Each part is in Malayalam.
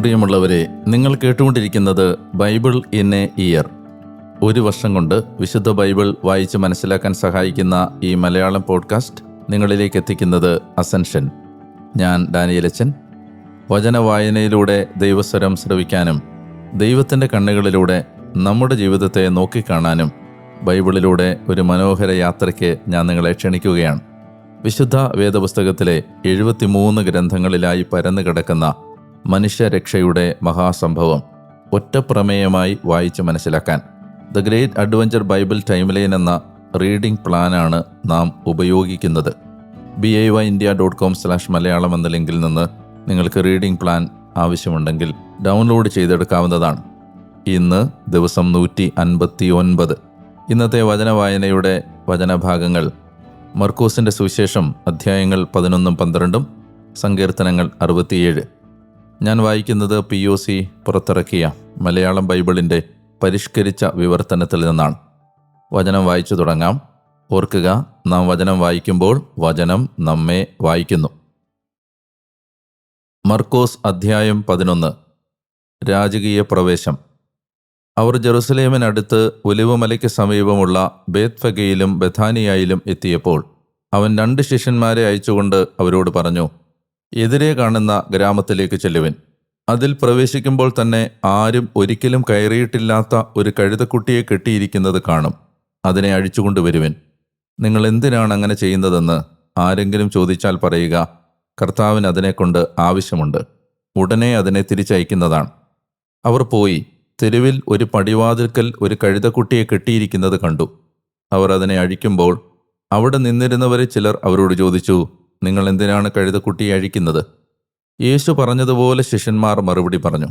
പ്രിയമുള്ളവരെ നിങ്ങൾ കേട്ടുകൊണ്ടിരിക്കുന്നത് ബൈബിൾ ഇൻ എ ഇയർ. ഒരു വർഷം കൊണ്ട് വിശുദ്ധ ബൈബിൾ വായിച്ച് മനസ്സിലാക്കാൻ സഹായിക്കുന്ന ഈ മലയാളം പോഡ്കാസ്റ്റ് നിങ്ങളിലേക്ക് എത്തിക്കുന്നത് അസൻഷൻ ഞാൻ ഡാനിയലച്ചൻ വചന വായനയിലൂടെ ദൈവസ്വരം ശ്രവിക്കാനും ദൈവത്തിന്റെ കണ്ണുകളിലൂടെ നമ്മുടെ ജീവിതത്തെ നോക്കിക്കാണാനും ബൈബിളിലൂടെ ഒരു മനോഹര യാത്രയ്ക്ക് ഞാൻ നിങ്ങളെ ക്ഷണിക്കുകയാണ്. വിശുദ്ധ വേദപുസ്തകത്തിലെ എഴുപത്തിമൂന്ന് ഗ്രന്ഥങ്ങളിലായി പരന്നു കിടക്കുന്ന മനുഷ്യരക്ഷയുടെ മഹാസംഭവം ഒറ്റ പ്രമേയമായി വായിച്ച് മനസ്സിലാക്കാൻ. The great adventure bible timeline എന്ന റീഡിംഗ് പ്ലാനാണ് നാം ഉപയോഗിക്കുന്നത്. B I Y India dot com slash Malayalam എന്ന ലിങ്കിൽ നിന്ന് നിങ്ങൾക്ക് റീഡിംഗ് പ്ലാൻ ആവശ്യമുണ്ടെങ്കിൽ ഡൗൺലോഡ് ചെയ്തെടുക്കാവുന്നതാണ്. ഇന്ന് ദിവസം നൂറ്റി അൻപത്തി ഒൻപത് ഇന്നത്തെ വചന വായനയുടെ വചനഭാഗങ്ങൾ മർക്കൂസിന്റെ സുവിശേഷം അധ്യായങ്ങൾ പതിനൊന്നും പന്ത്രണ്ടും സങ്കീർത്തനങ്ങൾ അറുപത്തിയേഴ്. ഞാൻ വായിക്കുന്നത് പി ഒ സി പുറത്തിറക്കിയ മലയാളം ബൈബിളിന്റെ പരിഷ്കരിച്ച വിവർത്തനത്തിൽ നിന്നാണ്. വചനം വായിച്ചു തുടങ്ങാം. ഓർക്കുക നാം വചനം വായിക്കുമ്പോൾ വചനം നമ്മെ വായിക്കുന്നു. മർക്കോസ് അധ്യായം പതിനൊന്ന്. രാജകീയ പ്രവേശം. അവർ ജെറുസലേമിനടുത്ത് ഒലിവുമലയ്ക്ക് സമീപമുള്ള ബേത്ഫഗയിലും ബഥാനിയായിലും എത്തിയപ്പോൾ അവൻ രണ്ട് ശിഷ്യന്മാരെ അയച്ചുകൊണ്ട് അവരോട് പറഞ്ഞു എതിരെ കാണുന്ന ഗ്രാമത്തിലേക്ക് ചെല്ലുവിൻ. അതിൽ പ്രവേശിക്കുമ്പോൾ തന്നെ ആരും ഒരിക്കലും കയറിയിട്ടില്ലാത്ത ഒരു കഴുതക്കുട്ടിയെ കെട്ടിയിരിക്കുന്നത് കാണും. അതിനെ അഴിച്ചുകൊണ്ടുവരുവിൻ നിങ്ങൾ എന്തിനാണ് അങ്ങനെ ചെയ്യുന്നതെന്ന് ആരെങ്കിലും ചോദിച്ചാൽ പറയുക. കർത്താവിന് അതിനെക്കൊണ്ട് ആവശ്യമുണ്ട്. ഉടനെ അതിനെ തിരിച്ചയക്കുന്നതാണ്. അവർ പോയി. തെരുവിൽ ഒരു പടിവാതിൽക്കൽ ഒരു കഴുതക്കുട്ടിയെ കെട്ടിയിരിക്കുന്നത് കണ്ടു. അവർ അതിനെ അഴിക്കുമ്പോൾ അവിടെ നിന്നിരുന്നവരെ ചിലർ അവരോട് ചോദിച്ചു നിങ്ങൾ എന്തിനാണ് കഴുതക്കുട്ടിയെ അഴിക്കുന്നത്? യേശു പറഞ്ഞതുപോലെ ശിഷ്യന്മാർ മറുപടി പറഞ്ഞു.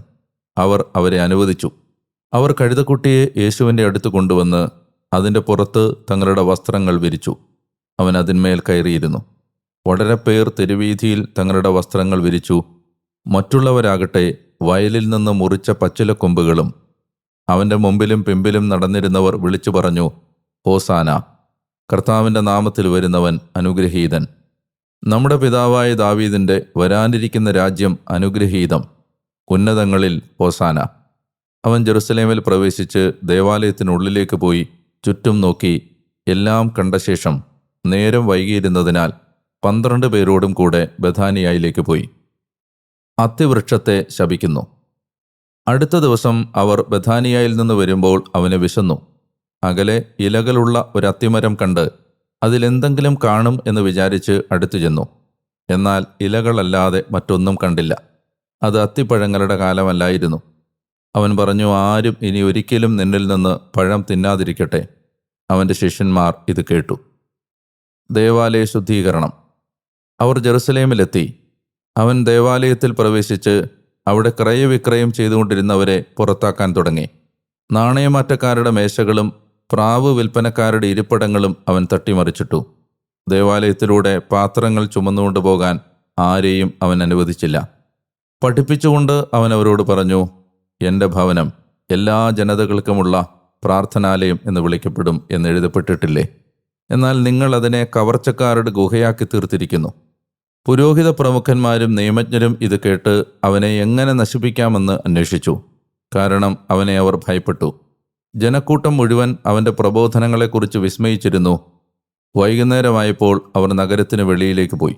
അവർ അവരെ അനുവദിച്ചു. അവർ കഴുതക്കുട്ടിയെ യേശുവിന്റെ അടുത്ത് കൊണ്ടുവന്ന് അതിന്റെ പുറത്ത് തങ്ങളുടെ വസ്ത്രങ്ങൾ വിരിച്ചു. അവൻ അതിന്മേൽ കയറിയിരുന്നു. വളരെ പേർ തെരുവീതിയിൽ തങ്ങളുടെ വസ്ത്രങ്ങൾ വിരിച്ചു. മറ്റുള്ളവരാകട്ടെ വയലിൽ നിന്ന് മുറിച്ച പച്ചിലക്കൊമ്പുകളും അവന്റെ മുമ്പിലും പിമ്പിലും നടന്നിരുന്നവർ വിളിച്ചു പറഞ്ഞു ഹോസാന കർത്താവിന്റെ നാമത്തിൽ വരുന്നവൻ അനുഗ്രഹീതൻ. നമ്മുടെ പിതാവായ ദാവീദിന്റെ വരാനിരിക്കുന്ന രാജ്യം അനുഗ്രഹീതം ഉന്നതങ്ങളിൽ ഓസാന അവൻ ജെറുസലേമിൽ പ്രവേശിച്ച് ദേവാലയത്തിനുള്ളിലേക്ക് പോയി ചുറ്റും നോക്കി എല്ലാം കണ്ട ശേഷം നേരം വൈകിയിരുന്നതിനാൽ പന്ത്രണ്ട് പേരോടും കൂടെ ബഥാനിയായിലേക്ക് പോയി. അത്തിവൃക്ഷത്തെ ശപിക്കുന്നു. അടുത്ത ദിവസം അവർ ബഥാനിയായിൽ നിന്ന് വരുമ്പോൾ അവന് വിശന്നു. അകലെ ഇലകളുള്ള ഒരു അത്തിമരം കണ്ട് അതിലെന്തെങ്കിലും കാണും എന്ന് വിചാരിച്ച് അടുത്തു ചെന്നു. എന്നാൽ ഇലകളല്ലാതെ മറ്റൊന്നും കണ്ടില്ല. അത് അത്തിപ്പഴങ്ങളുടെ കാലമല്ലായിരുന്നു. അവൻ പറഞ്ഞു ആരും ഇനി ഒരിക്കലും നിന്നിൽ നിന്ന് പഴം തിന്നാതിരിക്കട്ടെ. അവന്റെ ശിഷ്യന്മാർ ഇത് കേട്ടു. ദേവാലയ ശുദ്ധീകരണം. അവർ ജെറുസലേമിലെത്തി. അവൻ ദേവാലയത്തിൽ പ്രവേശിച്ച് അവിടെ ക്രയവിക്രയം ചെയ്തുകൊണ്ടിരുന്നവരെ പുറത്താക്കാൻ തുടങ്ങി. നാണയമാറ്റക്കാരുടെ മേശകളും പ്രാവ് വിൽപ്പനക്കാരുടെ ഇരിപ്പിടങ്ങളും അവൻ തട്ടിമറിച്ചിട്ടു. ദേവാലയത്തിലൂടെ പാത്രങ്ങൾ ചുമന്നുകൊണ്ട് പോകാൻ ആരെയും അവൻ അനുവദിച്ചില്ല. പഠിപ്പിച്ചുകൊണ്ട് അവൻ അവരോട് പറഞ്ഞു എന്റെ ഭവനം എല്ലാ ജനതകൾക്കുമുള്ള പ്രാർത്ഥനാലയം എന്ന് വിളിക്കപ്പെടും എന്ന് എഴുതപ്പെട്ടിട്ടില്ലേ? എന്നാൽ നിങ്ങൾ അതിനെ കവർച്ചക്കാരുടെ ഗുഹയാക്കി തീർത്തിരിക്കുന്നു. പുരോഹിത പ്രമുഖന്മാരും നിയമജ്ഞരും ഇത് കേട്ട് അവനെ എങ്ങനെ നശിപ്പിക്കാമെന്ന് അന്വേഷിച്ചു. കാരണം അവനെ അവർ ഭയപ്പെട്ടു. ജനക്കൂട്ടം മുഴുവൻ അവന്റെ പ്രബോധനങ്ങളെക്കുറിച്ച് വിസ്മയിച്ചിരുന്നു. വൈകുന്നേരമായപ്പോൾ അവർ നഗരത്തിന് വെളിയിലേക്ക് പോയി.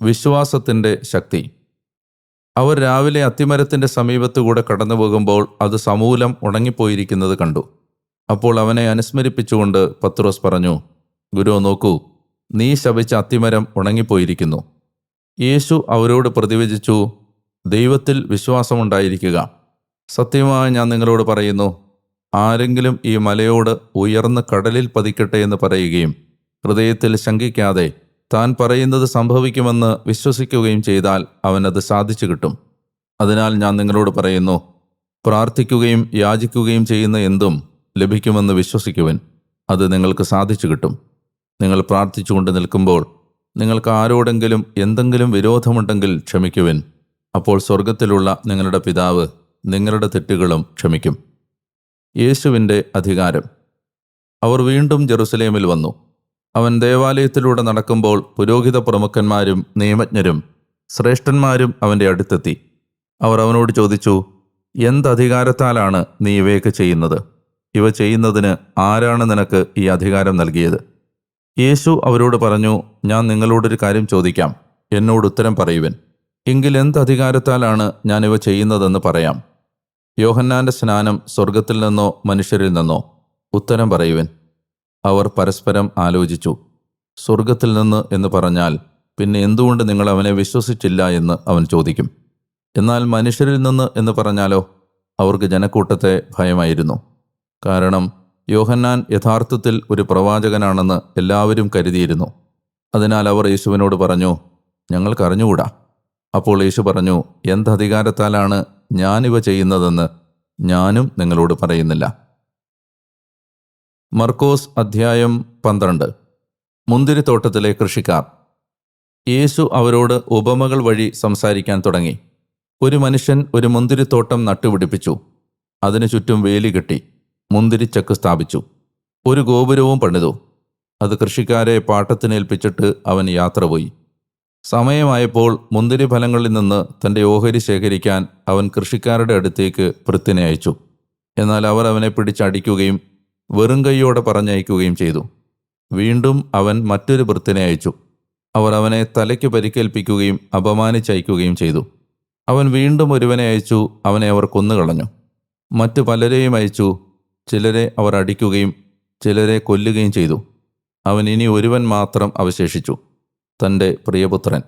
വിശ്വാസത്തിന്റെ ശക്തി. അവർ രാവിലെ അത്തിമരത്തിന്റെ സമീപത്തുകൂടെ കടന്നു പോകുമ്പോൾ അത് സമൂലം ഉണങ്ങിപ്പോയിരിക്കുന്നത് കണ്ടു. അപ്പോൾ അവനെ അനുസ്മരിപ്പിച്ചുകൊണ്ട് പത്രോസ് പറഞ്ഞു ഗുരു നോക്കൂ നീ ശപിച്ച അത്തിമരം ഉണങ്ങിപ്പോയിരിക്കുന്നു. യേശു അവരോട് പ്രതിവചിച്ചു ദൈവത്തിൽ വിശ്വാസമുണ്ടായിരിക്കുക. സത്യമായി ഞാൻ നിങ്ങളോട് പറയുന്നു ആരെങ്കിലും ഈ മലയോട് ഉയർന്ന് കടലിൽ പതിക്കട്ടെ എന്ന് പറയുകയും ഹൃദയത്തിൽ ശങ്കിക്കാതെ താൻ പറയുന്നത് സംഭവിക്കുമെന്ന് വിശ്വസിക്കുകയും ചെയ്താൽ അവനത് സാധിച്ചു കിട്ടും. അതിനാൽ ഞാൻ നിങ്ങളോട് പറയുന്നു പ്രാർത്ഥിക്കുകയും യാചിക്കുകയും ചെയ്യുന്ന എന്തും ലഭിക്കുമെന്ന് വിശ്വസിക്കുവൻ. അത് നിങ്ങൾക്ക് സാധിച്ചു കിട്ടും. നിങ്ങൾ പ്രാർത്ഥിച്ചുകൊണ്ട് നിൽക്കുമ്പോൾ നിങ്ങൾക്ക് ആരോടെങ്കിലും എന്തെങ്കിലും വിരോധമുണ്ടെങ്കിൽ ക്ഷമിക്കുവിൻ. അപ്പോൾ സ്വർഗത്തിലുള്ള നിങ്ങളുടെ പിതാവ് നിങ്ങളുടെ തെറ്റുകളും ക്ഷമിക്കും. യേശുവിന്റെ അധികാരം. അവർ വീണ്ടും ജെറുസലേമിൽ വന്നു. അവൻ ദേവാലയത്തിലൂടെ നടക്കുമ്പോൾ പുരോഹിത പ്രമുഖന്മാരും നിയമജ്ഞരും ശ്രേഷ്ഠന്മാരും അവന്റെ അടുത്തെത്തി. അവർ അവനോട് ചോദിച്ചു എന്തധികാരത്താലാണ് നീ ഇവയൊക്കെ ചെയ്യുന്നത്? ഇവ ചെയ്യുന്നതിന് ആരാണ് നിനക്ക് ഈ അധികാരം നൽകിയത്? യേശു അവരോട് പറഞ്ഞു ഞാൻ നിങ്ങളോടൊരു കാര്യം ചോദിക്കാം എന്നോട് ഉത്തരം പറയുവൻ. എങ്കിൽ എന്ത് അധികാരത്താലാണ് ഞാൻ ഇവ ചെയ്യുന്നതെന്ന് പറയാം. യോഹന്നാന്റെ സ്നാനം സ്വർഗത്തിൽ നിന്നോ മനുഷ്യരിൽ നിന്നോ? ഉത്തരം പറയുവൻ. അവർ പരസ്പരം ആലോചിച്ചു. സ്വർഗത്തിൽ നിന്ന് എന്ന് പറഞ്ഞാൽ പിന്നെ എന്തുകൊണ്ട് നിങ്ങൾ അവനെ വിശ്വസിച്ചില്ല എന്ന് അവൻ ചോദിക്കും. എന്നാൽ മനുഷ്യരിൽ നിന്ന് എന്ന് പറഞ്ഞാലോ? അവർക്ക് ജനക്കൂട്ടത്തെ ഭയമായിരുന്നു. കാരണം യോഹന്നാൻ യഥാർത്ഥത്തിൽ ഒരു പ്രവാചകനാണെന്ന് എല്ലാവരും കരുതിയിരുന്നു. അതിനാൽ അവർ യേശുവിനോട് പറഞ്ഞു ഞങ്ങൾക്കറിഞ്ഞുകൂടാ അപ്പോൾ യേശു പറഞ്ഞു എന്തധികാരത്താലാണ് ഞാനിവ ചെയ്യുന്നതെന്ന് ഞാനും നിങ്ങളോട് പറയുന്നില്ല. മർക്കോസ് അധ്യായം പന്ത്രണ്ട്. മുന്തിരിത്തോട്ടത്തിലെ കൃഷിക്കാർ. യേശു അവരോട് ഉപമകൾ വഴി സംസാരിക്കാൻ തുടങ്ങി. ഒരു മനുഷ്യൻ ഒരു മുന്തിരിത്തോട്ടം നട്ടുപിടിപ്പിച്ചു. അതിനു ചുറ്റും വേലി കെട്ടി മുന്തിരിച്ചക്ക് സ്ഥാപിച്ചു. ഒരു ഗോപുരവും പണിതു. അത് കൃഷിക്കാരെ പാട്ടത്തിനേൽപ്പിച്ചിട്ട് അവൻ യാത്ര പോയി. സമയമായപ്പോൾ മുന്തിരി ഫലങ്ങളിൽ നിന്ന് തന്റെ ഓഹരി ശേഖരിക്കാൻ അവൻ കൃഷിക്കാരുടെ അടുത്തേക്ക് പൃഥ്വിനെ അയച്ചു. എന്നാൽ അവർ അവനെ പിടിച്ചടിക്കുകയും വെറും കൈയോടെ പറഞ്ഞയക്കുകയും ചെയ്തു. വീണ്ടും അവൻ മറ്റൊരു വൃത്തിനെ അയച്ചു. അവർ അവനെ തലയ്ക്ക് പരിക്കേൽപ്പിക്കുകയും അപമാനിച്ചയക്കുകയും ചെയ്തു. അവൻ വീണ്ടും ഒരുവനെ അയച്ചു അവനെ അവർ കൊന്നുകളഞ്ഞു. മറ്റു പലരെയും അയച്ചു ചിലരെ അവർ അടിക്കുകയും ചിലരെ കൊല്ലുകയും ചെയ്തു. അവൻ ഇനി ഒരുവൻ മാത്രം അവശേഷിച്ചു. തന്റെ പ്രിയപുത്രൻ.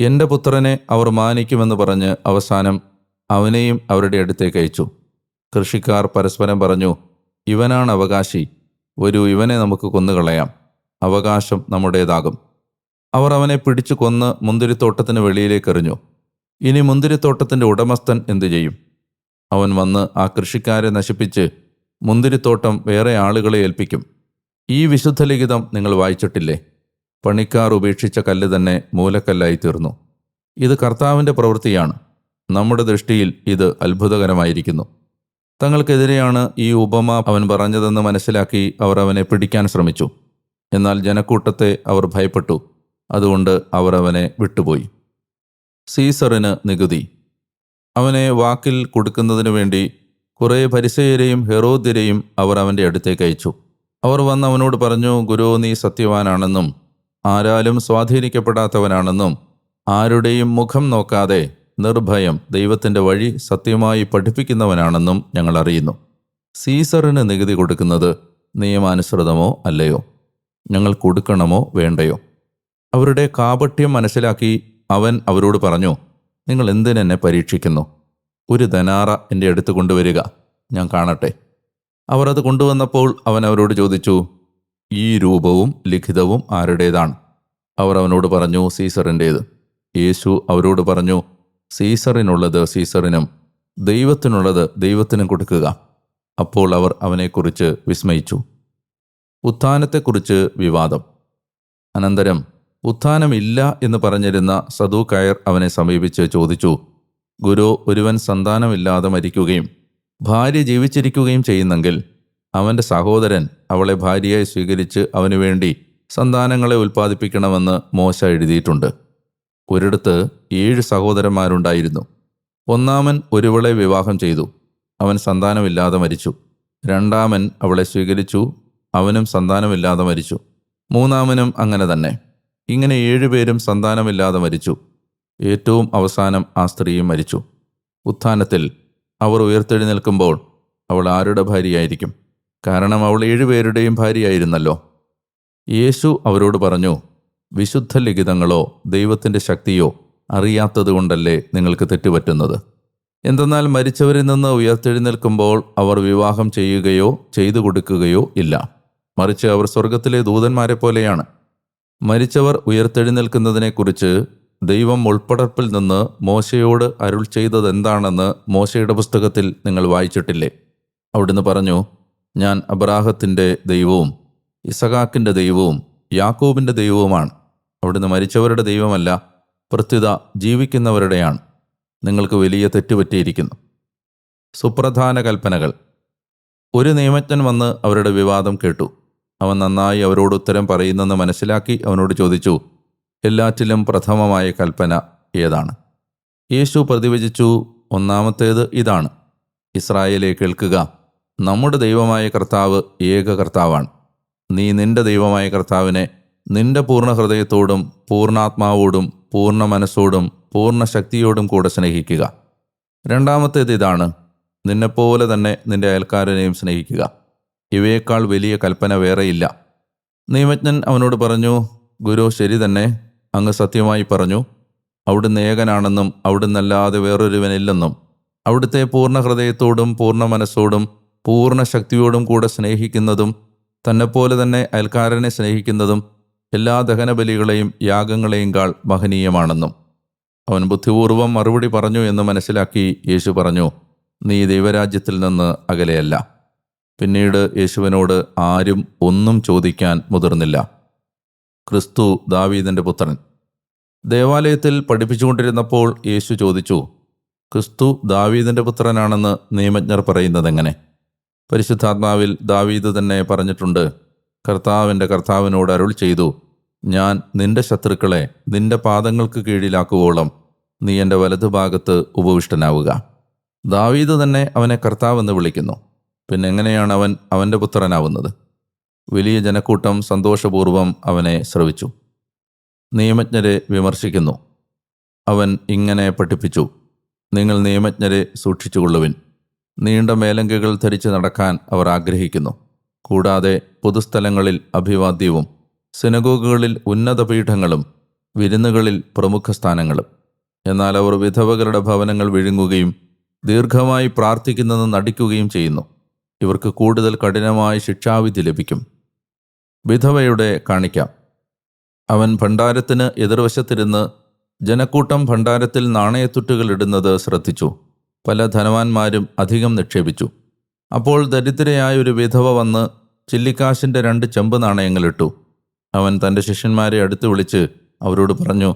എന്റെ പുത്രനെ അവർ മാനിക്കുമെന്ന് പറഞ്ഞ് അവസാനം അവനെയും അവരുടെ അടുത്തേക്ക് അയച്ചു. കൃഷിക്കാർ പരസ്പരം പറഞ്ഞു ഇവനാണ് അവകാശി. ഒരു ഇവനെ നമുക്ക് കൊന്നുകളയാം. അവകാശം നമ്മുടേതാകും. അവർ അവനെ പിടിച്ചു കൊന്ന് മുന്തിരിത്തോട്ടത്തിന് വെളിയിലേക്ക് എറിഞ്ഞു. ഇനി മുന്തിരിത്തോട്ടത്തിന്റെ ഉടമസ്ഥൻ എന്തു ചെയ്യും? അവൻ വന്ന് ആ കൃഷിക്കാരെ നശിപ്പിച്ച് മുന്തിരിത്തോട്ടം വേറെ ആളുകളെ ഏൽപ്പിക്കും. ഈ വിശുദ്ധ ലിഖിതം നിങ്ങൾ വായിച്ചിട്ടില്ലേ? പണിക്കാർ ഉപേക്ഷിച്ച കല്ല് തന്നെ മൂലക്കല്ലായി തീർന്നു ഇത് കർത്താവിന്റെ പ്രവൃത്തിയാണ്. നമ്മുടെ ദൃഷ്ടിയിൽ ഇത് അത്ഭുതകരമായിരിക്കുന്നു. തങ്ങൾക്കെതിരെയാണ് ഈ ഉപമ അവൻ പറഞ്ഞതെന്ന് മനസ്സിലാക്കി അവർ അവനെ പിടിക്കാൻ ശ്രമിച്ചു. എന്നാൽ ജനക്കൂട്ടത്തെ അവർ ഭയപ്പെട്ടു. അതുകൊണ്ട് അവർ അവനെ വിട്ടുപോയി. സീസറിന് നികുതി. അവനെ വാക്കിൽ കൊടുക്കുന്നതിനു വേണ്ടി കുറേ പരിസയരെയും ഹെറോദ്യരെയും അവർ അവന്റെ അടുത്തേക്ക് അയച്ചു. അവർ വന്ന് അവനോട് പറഞ്ഞു ഗുരു നീ സത്യവാനാണെന്നും ആരാലും സ്വാധീനിക്കപ്പെടാത്തവനാണെന്നും ആരുടെയും മുഖം നോക്കാതെ നിർഭയം ദൈവത്തിന്റെ വഴി സത്യമായി പഠിപ്പിക്കുന്നവനാണെന്നും ഞങ്ങൾ അറിയുന്നു. സീസറിന് നികുതി കൊടുക്കുന്നത് നിയമാനുസൃതമോ അല്ലയോ? ഞങ്ങൾ കൊടുക്കണമോ വേണ്ടയോ? അവരുടെ കാപട്യം മനസ്സിലാക്കി അവൻ അവരോട് പറഞ്ഞു നിങ്ങൾ എന്തിനെന്നെ പരീക്ഷിക്കുന്നു? ഒരു ധനാറ എന്റെ അടുത്ത് കൊണ്ടുവരിക ഞാൻ കാണട്ടെ. അവർ അത് കൊണ്ടുവന്നപ്പോൾ അവൻ അവരോട് ചോദിച്ചു ഈ രൂപവും ലിഖിതവും ആരുടേതാണ്? അവർ അവനോട് പറഞ്ഞു സീസറിന്റേത് യേശു അവരോട് പറഞ്ഞു സീസറിനുള്ളത് സീസറിനും ദൈവത്തിനുള്ളത് ദൈവത്തിനും കൊടുക്കുക. അപ്പോൾ അവർ അവനെക്കുറിച്ച് വിസ്മയിച്ചു. ഉത്ഥാനത്തെക്കുറിച്ച് വിവാദം. അനന്തരം ഉത്ഥാനമില്ല എന്ന് പറഞ്ഞിരുന്ന സദു കയർ അവനെ സമീപിച്ച് ചോദിച്ചു ഗുരു ഒരുവൻ സന്താനമില്ലാതെ മരിക്കുകയും ഭാര്യ ജീവിച്ചിരിക്കുകയും ചെയ്യുന്നെങ്കിൽ അവന്റെ സഹോദരൻ അവളെ ഭാര്യയായി സ്വീകരിച്ച് അവനു വേണ്ടി സന്താനങ്ങളെ ഉൽപ്പാദിപ്പിക്കണമെന്ന് മോശ എഴുതിയിട്ടുണ്ട്. ഒരിടത്ത് ഏഴ് സഹോദരന്മാരുണ്ടായിരുന്നു. ഒന്നാമൻ ഒരുവളെ വിവാഹം ചെയ്തു. അവൻ സന്താനമില്ലാതെ മരിച്ചു. രണ്ടാമൻ അവളെ സ്വീകരിച്ചു. അവനും സന്താനമില്ലാതെ മരിച്ചു. മൂന്നാമനും അങ്ങനെ തന്നെ. ഇങ്ങനെ ഏഴുപേരും സന്താനമില്ലാതെ മരിച്ചു. ഏറ്റവും അവസാനം ആ സ്ത്രീയും മരിച്ചു. ഉത്ഥാനത്തിൽ അവർ ഉയർത്തെഴുന്നേൽക്കുമ്പോൾ അവൾ ആരുടെ ഭാര്യയായിരിക്കും? കാരണം അവൾ ഏഴുപേരുടെയും ഭാര്യയായിരുന്നല്ലോ. യേശു അവരോട് പറഞ്ഞു വിശുദ്ധ ലിഖിതങ്ങളോ ദൈവത്തിന്റെ ശക്തിയോ അറിയാത്തതുകൊണ്ടല്ലേ നിങ്ങൾക്ക് തെറ്റുപറ്റുന്നത്? എന്തെന്നാൽ മരിച്ചവരിൽ നിന്ന് ഉയർത്തെഴുന്നേൽക്കുമ്പോൾ അവർ വിവാഹം ചെയ്യുകയോ ചെയ്തു കൊടുക്കുകയോ ഇല്ല. മറിച്ച് അവർ സ്വർഗത്തിലെ ദൂതന്മാരെ പോലെയാണ്. മരിച്ചവർ ഉയർത്തെഴുന്നേൽക്കുന്നതിനെക്കുറിച്ച് ദൈവം ഉൾപ്പടർപ്പിൽ നിന്ന് മോശയോട് അരുൾ ചെയ്തതെന്താണെന്ന് മോശയുടെ പുസ്തകത്തിൽ നിങ്ങൾ വായിച്ചിട്ടില്ലേ? അവിടുന്ന് പറഞ്ഞു ഞാൻ അബ്രാഹത്തിന്റെ ദൈവവും ഇസഹാക്കിന്റെ ദൈവവും യാക്കോബിന്റെ ദൈവവുമാണ്. അവിടുന്ന് മരിച്ചവരുടെ ദൈവമല്ല പ്രത്യുത ജീവിക്കുന്നവരുടെയാണ്. നിങ്ങൾക്ക് വലിയ തെറ്റുപറ്റിയിരിക്കുന്നു. സുപ്രധാന കൽപ്പനകൾ. ഒരു നിയമജ്ഞൻ വന്ന് അവരുടെ വിവാദം കേട്ടു. അവൻ നന്നായി അവരോട് ഉത്തരം പറയുന്നെന്ന് മനസ്സിലാക്കി അവനോട് ചോദിച്ചു എല്ലാറ്റിലും പ്രഥമമായ കൽപ്പന ഏതാണ്? യേശു പ്രതിവചിച്ചു ഒന്നാമത്തേത് ഇതാണ്. ഇസ്രായേലെ കേൾക്കുക. നമ്മുടെ ദൈവമായ കർത്താവ് ഏക കർത്താവാണ്. നീ നിന്റെ ദൈവമായ കർത്താവിനെ നിന്റെ പൂർണ ഹൃദയത്തോടും പൂർണാത്മാവോടും പൂർണ മനസ്സോടും പൂർണ ശക്തിയോടും കൂടെ സ്നേഹിക്കുക. രണ്ടാമത്തേത് ഇതാണ് നിന്നെപ്പോലെ തന്നെ നിന്റെ അയൽക്കാരനെയും സ്നേഹിക്കുക. ഇവയേക്കാൾ വലിയ കൽപ്പന വേറെയില്ല. നിയമജ്ഞൻ അവനോട് പറഞ്ഞു ഗുരു ശരി തന്നെ. അങ്ങ് സത്യമായി പറഞ്ഞു. അവിടുന്ന് ഏകനാണെന്നും അവിടുന്നല്ലാതെ വേറൊരുവനില്ലെന്നും. അവിടുത്തെ പൂർണ ഹൃദയത്തോടും പൂർണ മനസ്സോടും പൂർണ ശക്തിയോടും കൂടെ സ്നേഹിക്കുന്നതും തന്നെപ്പോലെ തന്നെ അയൽക്കാരനെ സ്നേഹിക്കുന്നതും എല്ലാ ദഹനബലികളെയും യാഗങ്ങളെയും കാൾ മഹനീയമാണെന്നും അവൻ ബുദ്ധിപൂർവം മറുപടി പറഞ്ഞു എന്ന് മനസ്സിലാക്കി യേശു പറഞ്ഞു നീ ദൈവരാജ്യത്തിൽ നിന്ന് അകലെയല്ല. പിന്നീട് യേശുവിനോട് ആരും ഒന്നും ചോദിക്കാൻ മുതിർന്നില്ല. ക്രിസ്തു ദാവീദിന്റെ പുത്രൻ. ദേവാലയത്തിൽ പഠിപ്പിച്ചുകൊണ്ടിരുന്നപ്പോൾ യേശു ചോദിച്ചു ക്രിസ്തു ദാവീദിന്റെ പുത്രനാണെന്ന് നിയമജ്ഞർ പറയുന്നതെങ്ങനെ? പരിശുദ്ധാത്മാവിൽ ദാവീദ് തന്നെ പറഞ്ഞിട്ടുണ്ട് കർത്താവിന്റെ കർത്താവിനോട് അരുൾ ചെയ്തു. ഞാൻ നിന്റെ ശത്രുക്കളെ നിന്റെ പാദങ്ങൾക്ക് കീഴിലാക്കുവോളം നീ എന്റെ വലതുഭാഗത്ത് ഉപവിഷ്ടനാവുക. ദാവീദ് തന്നെ അവനെ കർത്താവെന്ന് വിളിക്കുന്നു. പിന്നെ എങ്ങനെയാണ് അവൻ അവന്റെ പുത്രനാവുന്നത്? വലിയ ജനക്കൂട്ടം സന്തോഷപൂർവം അവനെ ശ്രവിച്ചു. നിയമജ്ഞരെ വിമർശിക്കുന്നു. അവൻ ഇങ്ങനെ പഠിപ്പിച്ചു നിങ്ങൾ നിയമജ്ഞരെ സൂക്ഷിച്ചുകൊള്ളുവിൻ. നീണ്ട മേലങ്കകൾ ധരിച്ച് നടക്കാൻ അവർ ആഗ്രഹിക്കുന്നു. കൂടാതെ പൊതുസ്ഥലങ്ങളിൽ അഭിവാദ്യവും സിനഗോഗുകളിൽ ഉന്നത പീഠങ്ങളും വിരുന്നുകളിൽ പ്രമുഖ സ്ഥാനങ്ങളും. എന്നാൽ അവർ വിധവകരുടെ ഭവനങ്ങൾ വിഴുങ്ങുകയും ദീർഘമായി പ്രാർത്ഥിക്കുന്നത് നടിക്കുകയും ചെയ്യുന്നു. ഇവർക്ക് കൂടുതൽ കഠിനമായ ശിക്ഷാവിധി ലഭിക്കും. വിധവയുടെ കാണിക്കാം. അവൻ ഭണ്ഡാരത്തിന് എതിർവശത്തിരുന്ന് ജനക്കൂട്ടം ഭണ്ഡാരത്തിൽ നാണയത്തുട്ടുകൾ ഇടുന്നത് ശ്രദ്ധിച്ചു. പല ധനവാന്മാരും അധികം നിക്ഷേപിച്ചു. അപ്പോൾ ദരിദ്രയായ ഒരു വിധവ വന്ന് ചില്ലിക്കാശിന്റെ രണ്ട് ചെമ്പ് നാണയങ്ങളിട്ടു. അവൻ തന്റെ ശിഷ്യന്മാരെ അടുത്ത് വിളിച്ച് അവരോട് പറഞ്ഞു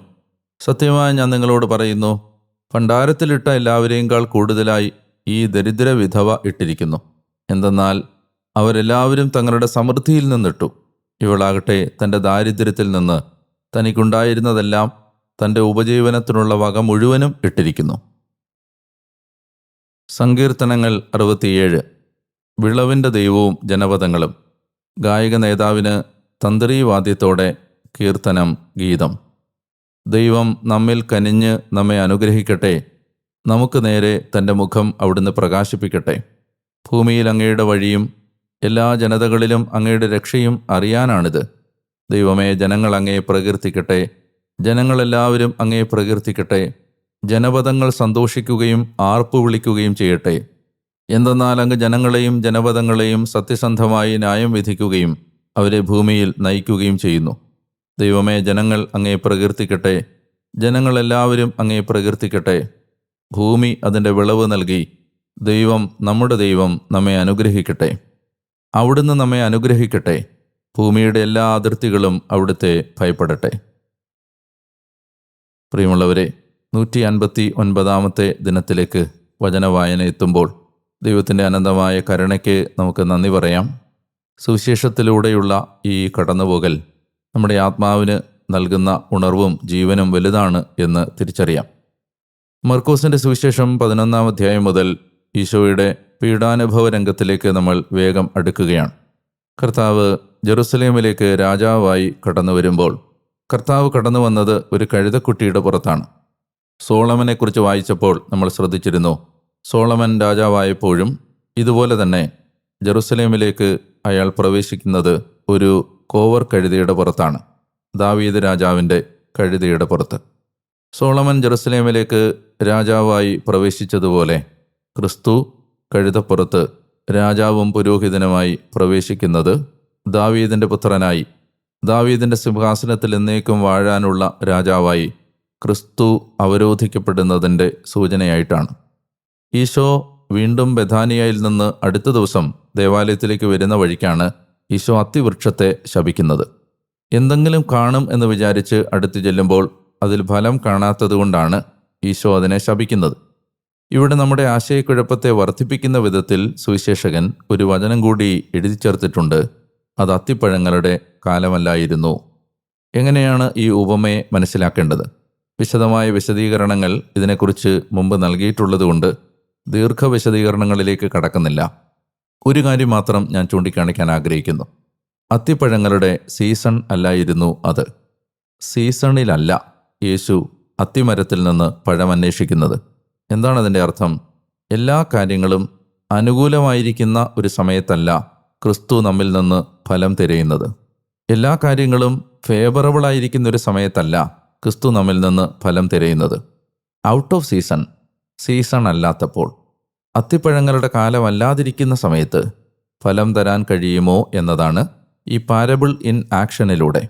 സത്യമായി ഞാൻ നിങ്ങളോട് പറയുന്നു ഭണ്ഡാരത്തിലിട്ട എല്ലാവരെയുംകാൾ കൂടുതലായി ഈ ദരിദ്ര വിധവ ഇട്ടിരിക്കുന്നു. എന്തെന്നാൽ അവരെല്ലാവരും തങ്ങളുടെ സമൃദ്ധിയിൽ നിന്നിട്ടു. ഇവളാകട്ടെ തന്റെ ദാരിദ്ര്യത്തിൽ നിന്ന് തനിക്കുണ്ടായിരുന്നതെല്ലാം തന്റെ ഉപജീവനത്തിനുള്ള വക മുഴുവനും ഇട്ടിരിക്കുന്നു. സങ്കീർത്തനങ്ങൾ അറുപത്തിയേഴ്. വിളവിന്റെ ദൈവവും ജനപദങ്ങളും. ഗായക നേതാവിന് തന്ത്രീവാദ്യത്തോടെ കീർത്തനം ഗീതം. ദൈവം നമ്മിൽ കനിഞ്ഞ് നമ്മെ അനുഗ്രഹിക്കട്ടെ. നമുക്ക് നേരെ തന്റെ മുഖം അവിടുന്ന് പ്രകാശിപ്പിക്കട്ടെ. ഭൂമിയിൽ അങ്ങയുടെ വഴിയും എല്ലാ ജനതകളിലും അങ്ങയുടെ രക്ഷയും അറിയാനാണിത്. ദൈവമേ ജനങ്ങൾ അങ്ങയെ പ്രകീർത്തിക്കട്ടെ. ജനങ്ങളെല്ലാവരും അങ്ങയെ പ്രകീർത്തിക്കട്ടെ. ജനപദങ്ങൾ സന്തോഷിക്കുകയും ആർപ്പു വിളിക്കുകയും ചെയ്യട്ടെ. എന്തെന്നാൽ അങ്ങ് ജനങ്ങളെയും ജനപദങ്ങളെയും സത്യസന്ധമായി ന്യായം വിധിക്കുകയും അവരെ ഭൂമിയിൽ നയിക്കുകയും ചെയ്യുന്നു. ദൈവമേ ജനങ്ങൾ അങ്ങേ പ്രകീർത്തിക്കട്ടെ. ജനങ്ങളെല്ലാവരും അങ്ങേ പ്രകീർത്തിക്കട്ടെ. ഭൂമി അതിന്റെ വിളവ് നൽകി ദൈവം നമ്മുടെ ദൈവം നമ്മെ അനുഗ്രഹിക്കട്ടെ. അവിടുന്ന് നമ്മെ അനുഗ്രഹിക്കട്ടെ. ഭൂമിയുടെ എല്ലാ അതിർത്തികളും അവിടുത്തെ ഭയപ്പെടട്ടെ. പ്രിയമുള്ളവരെ നൂറ്റി അൻപത്തി ഒൻപതാമത്തെ ദിനത്തിലേക്ക് വചനവായന എത്തുമ്പോൾ ദൈവത്തിന്റെ അനന്തമായ കരുണയ്ക്ക് നമുക്ക് നന്ദി പറയാം. സുവിശേഷത്തിലൂടെയുള്ള ഈ കടന്നുപോകൽ നമ്മുടെ ആത്മാവിന് നൽകുന്ന ഉണർവും ജീവനും വലുതാണ് എന്ന് തിരിച്ചറിയാം. മർക്കോസിന്റെ സുവിശേഷം പതിനൊന്നാം അധ്യായം മുതൽ ഈശോയുടെ പീഡാനുഭവ രംഗത്തിലേക്ക് നമ്മൾ വേഗം അടുക്കുകയാണ്. കർത്താവ് ജെറുസലേമിലേക്ക് രാജാവായി കടന്നു വരുമ്പോൾ കർത്താവ് കടന്നു വന്നത് ഒരു കഴുതക്കുട്ടിയുടെ പുറത്താണ്. സോളമനെക്കുറിച്ച് വായിച്ചപ്പോൾ നമ്മൾ ശ്രദ്ധിച്ചിരുന്നു. സോളമൻ രാജാവായപ്പോഴും ഇതുപോലെ തന്നെ ജെറുസലേമിലേക്ക് അയാൾ പ്രവേശിക്കുന്നത് ഒരു കോവർ കഴുതയുടെ പുറത്താണ്. ദാവീദ് രാജാവിന്റെ കഴുതയുടെ പുറത്ത്. സോളമൻ ജെറുസലേമിലേക്ക് രാജാവായി പ്രവേശിച്ചതുപോലെ ക്രിസ്തു കഴുതപ്പുറത്ത് രാജാവും പുരോഹിതനുമായി പ്രവേശിക്കുന്നത് ദാവീദിന്റെ പുത്രനായി. ദാവീദിന്റെ സിംഹാസനത്തിൽ എന്നേക്കും വാഴാനുള്ള രാജാവായി ക്രിസ്തു അവരോധിക്കപ്പെടുന്നതിന്റെ സൂചനയായിട്ടാണ്. ഈശോ വീണ്ടും ബഥാനിയയിൽ നിന്ന് അടുത്ത ദിവസം ദേവാലയത്തിലേക്ക് വരുന്ന വഴിക്കാണ് ഈശോ അത്തിവൃക്ഷത്തെ ശപിക്കുന്നത്. എന്തെങ്കിലും കാണും എന്ന് വിചാരിച്ച് അടുത്ത് ചെല്ലുമ്പോൾ അതിൽ ഫലം കാണാത്തതുകൊണ്ടാണ് ഈശോ അതിനെ ശപിക്കുന്നത്. ഇവിടെ നമ്മുടെ ആശയക്കുഴപ്പത്തെ വർദ്ധിപ്പിക്കുന്ന വിധത്തിൽ സുവിശേഷകൻ ഒരു വചനം കൂടി എഴുതി ചേർത്തിട്ടുണ്ട്. അത് അത്തിപ്പഴങ്ങളുടെ കാലമല്ലായിരുന്നു. എങ്ങനെയാണ് ഈ ഉപമയെ മനസ്സിലാക്കേണ്ടത്? വിശദമായ വിശദീകരണങ്ങൾ ഇതിനെക്കുറിച്ച് മുമ്പ് നൽകിയിട്ടുള്ളതുകൊണ്ട് ദീർഘ വിശദീകരണങ്ങളിലേക്ക് കടക്കുന്നില്ല. ഒരു കാര്യം മാത്രം ഞാൻ ചൂണ്ടിക്കാണിക്കാൻ ആഗ്രഹിക്കുന്നു. അത്തിപ്പഴങ്ങളുടെ സീസൺ അല്ലായിരുന്നു അത്. സീസണിലല്ല യേശു അത്തിമരത്തിൽ നിന്ന് പഴം അന്വേഷിക്കുന്നത്. എന്താണ് അതിന്റെ അർത്ഥം? എല്ലാ കാര്യങ്ങളും അനുകൂലമായിരിക്കുന്ന ഒരു സമയത്തല്ല ക്രിസ്തു നമ്മിൽ നിന്ന് ഫലം തിരയുന്നത്. എല്ലാ കാര്യങ്ങളും ഫേവറബിളായിരിക്കുന്ന ഒരു സമയത്തല്ല ക്രിസ്തു നമ്മിൽ നിന്ന് ഫലം തിരയുന്നത്. ഔട്ട് ഓഫ് സീസൺ സീസൺ അല്ലാത്തപ്പോൾ അത്തിപ്പഴങ്ങളുടെ കാലമല്ലാതിരിക്കുന്ന സമയത്ത് ഫലം തരാൻ കഴിയുമോ എന്നതാണ് ഈ പാരബിൾ ഇൻ ആക്ഷനിലൂടെ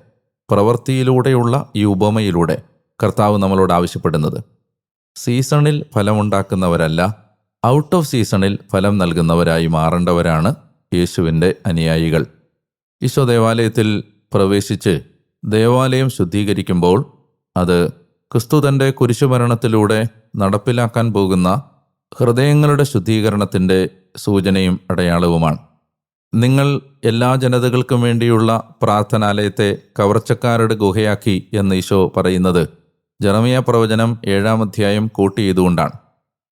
പ്രവൃത്തിയിലൂടെയുള്ള ഈ ഉപമയിലൂടെ കർത്താവ് നമ്മളോട് ആവശ്യപ്പെടുന്നത്. സീസണിൽ ഫലമുണ്ടാക്കുന്നവരല്ല ഔട്ട് ഓഫ് സീസണിൽ ഫലം നൽകുന്നവരായി മാറേണ്ടവരാണ് യേശുവിന്റെ അനുയായികൾ. ഈശോ ദേവാലയത്തിൽ പ്രവേശിച്ച് ദേവാലയം ശുദ്ധീകരിക്കുമ്പോൾ അത് ക്രിസ്തു തന്റെ കുരിശുമരണത്തിലൂടെ നടപ്പിലാക്കാൻ പോകുന്ന ഹൃദയങ്ങളുടെ ശുദ്ധീകരണത്തിന്റെ സൂചനയും അടയാളവുമാണ്. നിങ്ങൾ എല്ലാ ജനതകൾക്കും വേണ്ടിയുള്ള പ്രാർത്ഥനാലയത്തെ കവർച്ചക്കാരുടെ ഗുഹയാക്കി എന്ന് ഈശോ പറയുന്നത് ജറമിയ പ്രവചനം ഏഴാം അധ്യായം കൂട്ടി ചെയ്തുകൊണ്ടാണ്.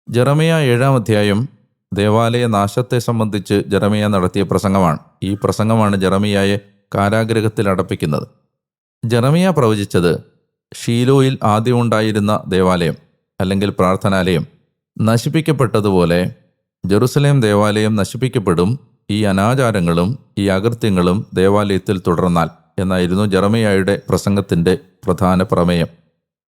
ജെറമിയ ഏഴാം അധ്യായം ദേവാലയ നാശത്തെ സംബന്ധിച്ച് ജറമിയ നടത്തിയ പ്രസംഗമാണ്. ഈ പ്രസംഗമാണ് ജറമിയയെ കാരാഗ്രഹത്തിൽ അടപ്പിക്കുന്നത്. ജെറമിയ പ്രവചിച്ചത് ഷീലോയിൽ ആദ്യമുണ്ടായിരുന്ന ദേവാലയം അല്ലെങ്കിൽ പ്രാർത്ഥനാലയം നശിപ്പിക്കപ്പെട്ടതുപോലെ ജെറുസലേം ദേവാലയം നശിപ്പിക്കപ്പെടും ഈ അനാചാരങ്ങളും ഈ അകൃത്യങ്ങളും ദേവാലയത്തിൽ തുടർന്നാൽ എന്നായിരുന്നു ജെറമിയായുടെ പ്രസംഗത്തിന്റെ പ്രധാന പ്രമേയം.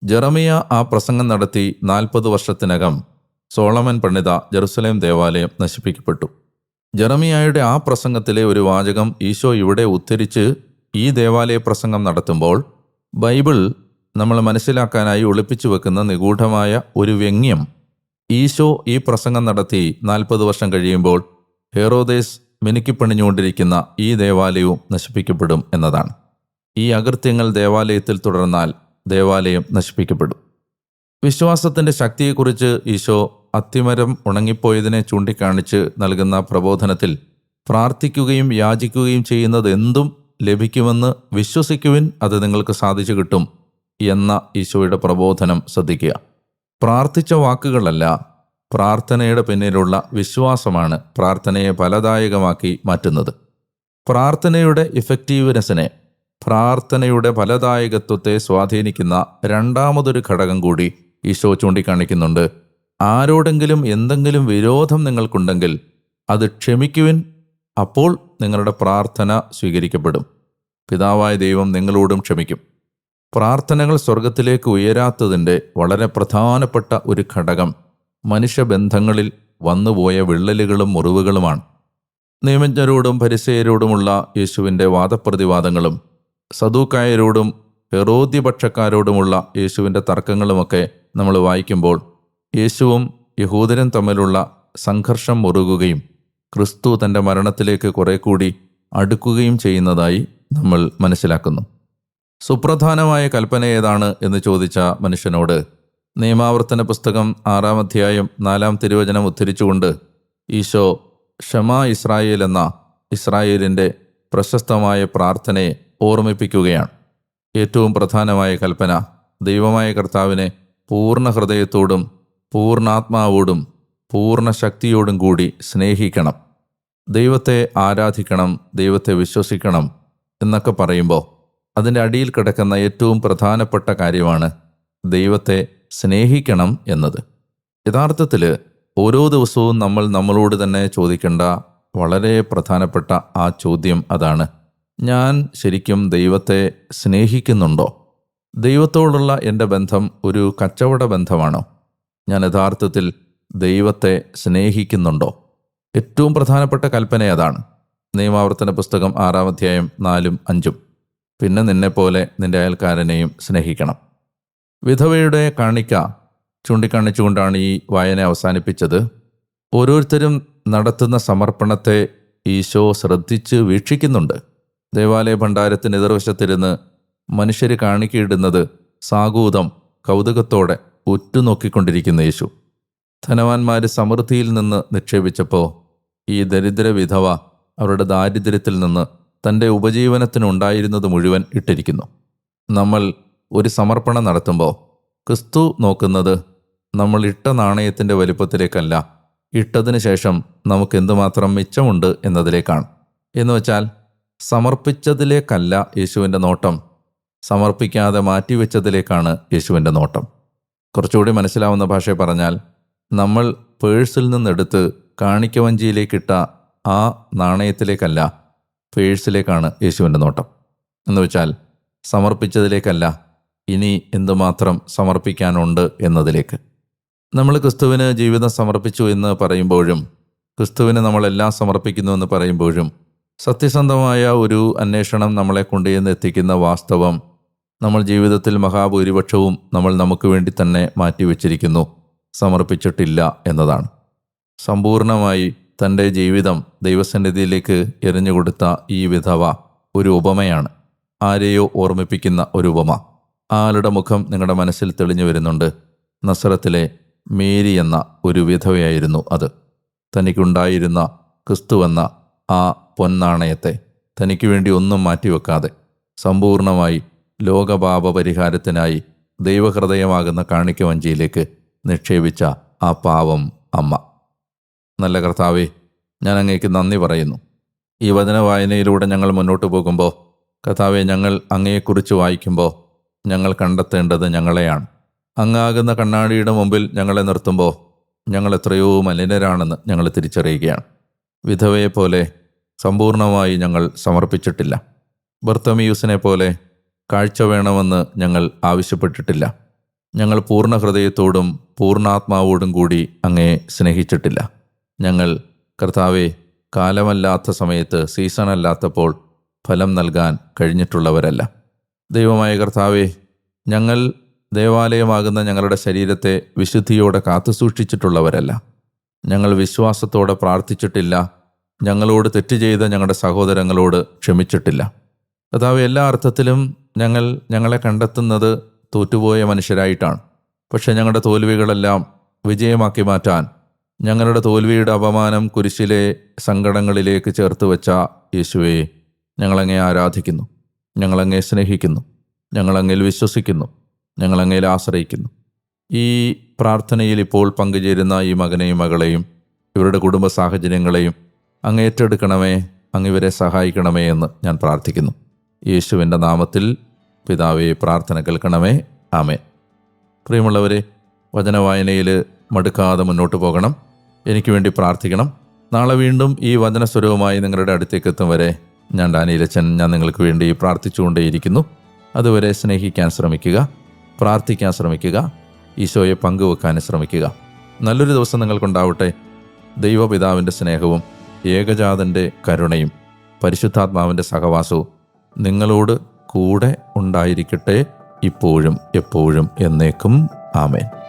ജെറമിയ ആ പ്രസംഗം നടത്തി നാൽപ്പത് വർഷത്തിനകം സോളമൻ പണ്ഡിത ജെറുസലേം ദേവാലയം നശിപ്പിക്കപ്പെട്ടു. ജെറമിയായുടെ ആ പ്രസംഗത്തിലെ ഒരു വാചകം ഈശോ ഇവിടെ ഉദ്ധരിച്ച് ഈ ദേവാലയ പ്രസംഗം നടത്തുമ്പോൾ ബൈബിൾ നമ്മൾ മനസ്സിലാക്കാനായി ഒളിപ്പിച്ചു വെക്കുന്ന നിഗൂഢമായ ഒരു വ്യംഗ്യം. ഈശോ ഈ പ്രസംഗം നടത്തി നാൽപ്പത് വർഷം കഴിയുമ്പോൾ ഹെറോദേസ് മിനുക്കിപ്പണിഞ്ഞുകൊണ്ടിരിക്കുന്ന ഈ ദേവാലയവും നശിപ്പിക്കപ്പെടും എന്നതാണ്. ഈ അകൃത്യങ്ങൾ ദേവാലയത്തിൽ തുടർന്നാൽ ദേവാലയം നശിപ്പിക്കപ്പെടും. വിശ്വാസത്തിന്റെ ശക്തിയെക്കുറിച്ച് ഈശോ അത്തിമരം ഉണങ്ങിപ്പോയതിനെ ചൂണ്ടിക്കാണിച്ച് നൽകുന്ന പ്രബോധനത്തിൽ പ്രാർത്ഥിക്കുകയും യാചിക്കുകയും ചെയ്യുന്നത് എന്തും ലഭിക്കുമെന്ന് വിശ്വസിക്കുവിൻ അത് നിങ്ങൾക്ക് സാധിച്ചു കിട്ടും. എന്ന ഈശോയുടെ പ്രബോധനം ശ്രദ്ധിക്കുക. പ്രാർത്ഥിച്ച വാക്കുകളല്ല പ്രാർത്ഥനയുടെ പിന്നിലുള്ള വിശ്വാസമാണ് പ്രാർത്ഥനയെ ഫലദായകമാക്കി മാറ്റുന്നത്. പ്രാർത്ഥനയുടെ ഇഫക്റ്റീവ്നെസ്സിനെ പ്രാർത്ഥനയുടെ ഫലദായകത്വത്തെ സ്വാധീനിക്കുന്ന രണ്ടാമതൊരു ഘടകം കൂടി ഈശോ ചൂണ്ടിക്കാണിക്കുന്നുണ്ട്. ആരോടെങ്കിലും എന്തെങ്കിലും വിരോധം നിങ്ങൾക്കുണ്ടെങ്കിൽ അത് ക്ഷമിക്കുവിൻ അപ്പോൾ നിങ്ങളുടെ പ്രാർത്ഥന സ്വീകരിക്കപ്പെടും. പിതാവായ ദൈവം നിങ്ങളോടും ക്ഷമിക്കും. പ്രാർത്ഥനകൾ സ്വർഗത്തിലേക്ക് ഉയരാത്തതിന്റെ വളരെ പ്രധാനപ്പെട്ട ഒരു ഘടകം മനുഷ്യബന്ധങ്ങളിൽ വന്നുപോയ വിള്ളലുകളും മുറിവുകളുമാണ്. നിയമജ്ഞരോടും പരിസയരോടുമുള്ള യേശുവിന്റെ വാദപ്രതിവാദങ്ങളും സദൂക്കായരോടും ഹെറോദ്യപക്ഷക്കാരോടുമുള്ള യേശുവിന്റെ തർക്കങ്ങളുമൊക്കെ നമ്മൾ വായിക്കുമ്പോൾ യേശുവും യഹൂദരും തമ്മിലുള്ള സംഘർഷം മുറുകുകയും ക്രിസ്തു തന്റെ മരണത്തിലേക്ക് കുറെ കൂടി അടുക്കുകയും ചെയ്യുന്നതായി നമ്മൾ മനസ്സിലാക്കുന്നു. സുപ്രധാനമായ കൽപ്പന ഏതാണ് എന്ന് ചോദിച്ച മനുഷ്യനോട് നിയമാവർത്തന പുസ്തകം ആറാം അധ്യായം നാലാം തിരുവചനം ഉദ്ധരിച്ചുകൊണ്ട് ഈശോ ഷമാ ഇസ്രായേൽ എന്ന ഇസ്രായേലിന്റെ പ്രശസ്തമായ പ്രാർത്ഥനയെ ഓർമ്മിപ്പിക്കുകയാണ്. ഏറ്റവും പ്രധാനമായ കൽപ്പന ദൈവമായ കർത്താവിനെ പൂർണ ഹൃദയത്തോടും പൂർണാത്മാവോടും പൂർണ ശക്തിയോടും കൂടി സ്നേഹിക്കണം. ദൈവത്തെ ആരാധിക്കണം ദൈവത്തെ വിശ്വസിക്കണം എന്നൊക്കെ പറയുമ്പോൾ അതിന്റെ അടിയിൽ കിടക്കുന്ന ഏറ്റവും പ്രധാനപ്പെട്ട കാര്യമാണ് ദൈവത്തെ സ്നേഹിക്കണം എന്നത്. യഥാർത്ഥത്തിൽ ഓരോ ദിവസവും നമ്മൾ നമ്മളോട് തന്നെ ചോദിക്കേണ്ട വളരെ പ്രധാനപ്പെട്ട ആ ചോദ്യം അതാണ്. ഞാൻ ശരിക്കും ദൈവത്തെ സ്നേഹിക്കുന്നുണ്ടോ? ദൈവത്തോടുള്ള എന്റെ ബന്ധം ഒരു കച്ചവട ബന്ധമാണോ? ഞാൻ യഥാർത്ഥത്തിൽ ദൈവത്തെ സ്നേഹിക്കുന്നുണ്ടോ? ഏറ്റവും പ്രധാനപ്പെട്ട കൽപ്പന അതാണ്. നിയമാവർത്തന പുസ്തകം ആറാം അധ്യായം നാലും അഞ്ചും. പിന്നെ നിന്നെപ്പോലെ നിന്റെ അയൽക്കാരനെയും സ്നേഹിക്കണം. വിധവയുടെ കാണിക്ക ചൂണ്ടിക്കാണിച്ചുകൊണ്ടാണ് ഈ വായന അവസാനിപ്പിച്ചത്. ഓരോരുത്തരും നടത്തുന്ന സമർപ്പണത്തെ ഈശോ ശ്രദ്ധിച്ച് വീക്ഷിക്കുന്നുണ്ട്. ദേവാലയ ഭണ്ഡാരത്തിന് എതിർവശത്തിരുന്ന് മനുഷ്യർ കാണിക്കയിടുന്നത് സാഗൂതം കൗതുകത്തോടെ ഉറ്റുനോക്കിക്കൊണ്ടിരിക്കുന്ന യേശു. ധനവാന്മാർ സമൃദ്ധിയിൽ നിന്ന് നിക്ഷേപിച്ചപ്പോൾ ഈ ദരിദ്ര വിധവ അവരുടെ ദാരിദ്ര്യത്തിൽ നിന്ന് തന്റെ ഉപജീവനത്തിനുണ്ടായിരുന്നത് മുഴുവൻ ഇട്ടിരിക്കുന്നു. നമ്മൾ ഒരു സമർപ്പണം നടത്തുമ്പോൾ ക്രിസ്തു നോക്കുന്നത് നമ്മൾ ഇട്ട നാണയത്തിന്റെ വലിപ്പത്തിലേക്കല്ല ഇട്ടതിന് ശേഷം നമുക്ക് എന്തുമാത്രം മിച്ചമുണ്ട് എന്നതിലേക്കാണ്. എന്ന് വെച്ചാൽ സമർപ്പിച്ചതിലേക്കല്ല യേശുവിന്റെ നോട്ടം സമർപ്പിക്കാതെ മാറ്റിവെച്ചതിലേക്കാണ് യേശുവിന്റെ നോട്ടം. കുറച്ചുകൂടി മനസ്സിലാവുന്ന ഭാഷയെ പറഞ്ഞാൽ നമ്മൾ പേഴ്സിൽ നിന്നെടുത്ത് കാണിക്കവഞ്ചിയിലേക്കിട്ട ആ നാണയത്തിലേക്കല്ല പേഴ്സിലേക്കാണ് യേശുവിന്റെ നോട്ടം. എന്ന് വെച്ചാൽ സമർപ്പിച്ചതിലേക്കല്ല ഇനി എന്തുമാത്രം സമർപ്പിക്കാനുണ്ട് എന്നതിലേക്ക്. നമ്മൾ ക്രിസ്തുവിന് ജീവിതം സമർപ്പിച്ചു എന്ന് പറയുമ്പോഴും ക്രിസ്തുവിന് നമ്മളെല്ലാം സമർപ്പിക്കുന്നു എന്ന് പറയുമ്പോഴും സത്യസന്ധമായ ഒരു അന്വേഷണം നമ്മളെ കൊണ്ടുചെന്ന് എത്തിക്കുന്ന വാസ്തവം നമ്മൾ ജീവിതത്തിൽ മഹാഭൂരിപക്ഷവും നമ്മൾ നമുക്ക് വേണ്ടി തന്നെ മാറ്റിവെച്ചിരിക്കുന്നു. സമർപ്പിച്ചിട്ടില്ല എന്നതാണ്. സമ്പൂർണമായി തന്റെ ജീവിതം ദൈവസന്നിധിയിലേക്ക് എറിഞ്ഞുകൊടുത്ത ഈ വിധവ ഒരു ഉപമയാണ്. ആരെയോ ഓർമ്മിപ്പിക്കുന്ന ഒരു ഉപമ. ആളുടെ മുഖം നിങ്ങളുടെ മനസ്സിൽ തെളിഞ്ഞു വരുന്നുണ്ട്. നസറത്തിലെ മേരി എന്ന ഒരു വിധവയായിരുന്നു അത്. തനിക്കുണ്ടായിരുന്ന ക്രിസ്തുവെന്ന ആ പൊന്നാണയത്തെ തനിക്ക് വേണ്ടി ഒന്നും മാറ്റിവെക്കാതെ സമ്പൂർണമായി ലോകപാപ പരിഹാരത്തിനായി ദൈവഹൃദയമാകുന്ന കാണിക്കവഞ്ചിയിലേക്ക് നിക്ഷേപിച്ച ആ പാവം അമ്മ. നല്ല കർത്താവെ ഞാൻ അങ്ങേക്ക് നന്ദി പറയുന്നു. ഈ വചന വായനയിലൂടെ ഞങ്ങൾ മുന്നോട്ട് പോകുമ്പോൾ കർത്താവെ ഞങ്ങൾ അങ്ങയെക്കുറിച്ച് വായിക്കുമ്പോൾ ഞങ്ങൾ കണ്ടെത്തേണ്ടത് ഞങ്ങളെയാണ്. അങ്ങാകുന്ന കണ്ണാടിയുടെ മുമ്പിൽ ഞങ്ങളെ നിർത്തുമ്പോൾ ഞങ്ങൾ എത്രയോ മലിനരാണെന്ന് ഞങ്ങൾ തിരിച്ചറിയുകയാണ്. വിധവയെ പോലെ സമ്പൂർണമായി ഞങ്ങൾ സമർപ്പിച്ചിട്ടില്ല. ബർത്തമിയൂസിനെ പോലെ കാഴ്ച വേണമെന്ന് ഞങ്ങൾ ആവശ്യപ്പെട്ടിട്ടില്ല. ഞങ്ങൾ പൂർണ ഹൃദയത്തോടും പൂർണാത്മാവോടും കൂടി അങ്ങയെ സ്നേഹിച്ചിട്ടില്ല. ഞങ്ങൾ കർത്താവെ കാലമല്ലാത്ത സമയത്ത് സീസൺ അല്ലാത്തപ്പോൾ ഫലം നൽകാൻ കഴിഞ്ഞിട്ടുള്ളവരല്ല. ദൈവമായ കർത്താവെ ഞങ്ങൾ ദേവാലയമാകുന്ന ഞങ്ങളുടെ ശരീരത്തെ വിശുദ്ധിയോടെ കാത്തുസൂക്ഷിച്ചിട്ടുള്ളവരല്ല ഞങ്ങൾ വിശ്വാസത്തോടെ പ്രാർത്ഥിച്ചിട്ടില്ല. ഞങ്ങളോട് തെറ്റ് ചെയ്ത ഞങ്ങളുടെ സഹോദരങ്ങളോട് ക്ഷമിച്ചിട്ടില്ല. കർത്താവ് എല്ലാ അർത്ഥത്തിലും ഞങ്ങൾ ഞങ്ങളെ കണ്ടെത്തുന്നത് തോറ്റുപോയ മനുഷ്യരായിട്ടാണ്. പക്ഷെ ഞങ്ങളുടെ തോൽവികളെല്ലാം വിജയമാക്കി മാറ്റാൻ ഞങ്ങളുടെ തോൽവിയുടെ അപമാനം കുരിശിലെ സങ്കടങ്ങളിലേക്ക് ചേർത്ത് വെച്ച യേശുവെ ഞങ്ങളങ്ങേ ആരാധിക്കുന്നു. ഞങ്ങളങ്ങേ സ്നേഹിക്കുന്നു. ഞങ്ങളങ്ങിൽ വിശ്വസിക്കുന്നു. ഞങ്ങളങ്ങയിൽ ആശ്രയിക്കുന്നു. ഈ പ്രാർത്ഥനയിൽ ഇപ്പോൾ പങ്കുചേരുന്ന ഈ മകനെയും മകളെയും ഇവരുടെ കുടുംബ സാഹചര്യങ്ങളെയും അങ്ങ് ഏറ്റെടുക്കണമേ അങ്ങ് ഇവരെ സഹായിക്കണമേ എന്ന് ഞാൻ പ്രാർത്ഥിക്കുന്നു. യേശുവിന്റെ നാമത്തിൽ പിതാവെ പ്രാർത്ഥന കേൾക്കണമേ. ആമേ പ്രിയമുള്ളവരെ വചനവായനയിൽ മടുക്കാതെ മുന്നോട്ട് പോകണം. എനിക്ക് വേണ്ടി പ്രാർത്ഥിക്കണം. നാളെ വീണ്ടും ഈ വചനസ്വരവുമായി നിങ്ങളുടെ അടുത്തേക്ക് എത്തും വരെ ഞാൻ ഡാനിയിലച്ചൻ ഞാൻ നിങ്ങൾക്ക് വേണ്ടി പ്രാർത്ഥിച്ചുകൊണ്ടേയിരിക്കുന്നു. അതുവരെ സ്നേഹിക്കാൻ ശ്രമിക്കുക പ്രാർത്ഥിക്കാൻ ശ്രമിക്കുക ഈശോയെ പങ്കുവെക്കാൻ ശ്രമിക്കുക. നല്ലൊരു ദിവസം നിങ്ങൾക്കുണ്ടാവട്ടെ. ദൈവപിതാവിന്റെ സ്നേഹവും ഏകജാതന്റെ കരുണയും പരിശുദ്ധാത്മാവിന്റെ സഹവാസവും നിങ്ങളോട് കൂടെ ഉണ്ടായിരിക്കട്ടെ ഇപ്പോഴും എപ്പോഴും എന്നേക്കും. ആമേൻ.